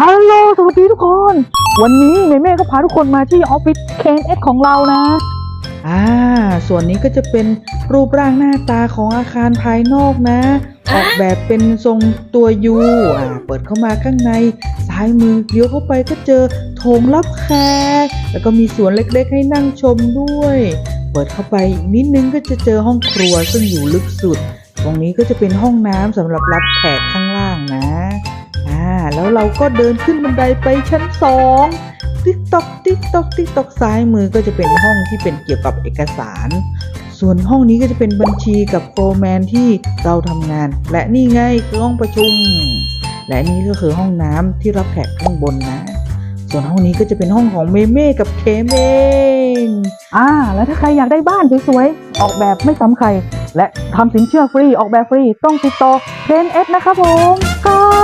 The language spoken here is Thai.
ฮัลโหลสวัสดีทุกคน วันนี้เมเม่ก็พาทุกคนมาที่ออฟฟิศเคนเอสของเรานะ อ่า ส่วนนี้ก็จะเป็นรูปร่างหน้าตาของอาคารภายนอกนะ ออกแบบเป็นทรงตัวยูอ่าเปิดเข้ามาข้างใน ซ้ายมือเลี้ยวเข้าไปก็เจอโถงรับแขกแล้วก็มีสวนเล็กๆ ให้นั่งชมด้วย เปิดเข้าไปอีกนิดนึงก็จะเจอห้องครัวซึ่งอยู่ลึกสุด ตรงนี้ก็จะเป็นห้องน้ำสำหรับรับแขกข้างล่างนะ เราก็เดินขึ้นบันไดไปชั้นสองติ๊กตอกติ๊กตอกติ๊กตอกซ้ายมือก็จะเป็นห้องที่เป็นเกี่ยวกับเอกสาร ส่วนห้องนี้ก็จะเป็นบัญชีกับโฟร์แมนที่เราทำงาน และนี่ไงคือห้องประชุม และนี่ก็คือห้องน้ำที่รับแขกข้างบนนะ ส่วนห้องนี้ก็จะเป็นห้องของเมเม่กับเคมเองอ่า แล้วถ้าใครอยากได้บ้านสวยๆ ออกแบบไม่ซ้ำใคร และทำสินเชื่อฟรีออกแบบฟรีต้องติดต่อเคนเอสนะครับผมครับ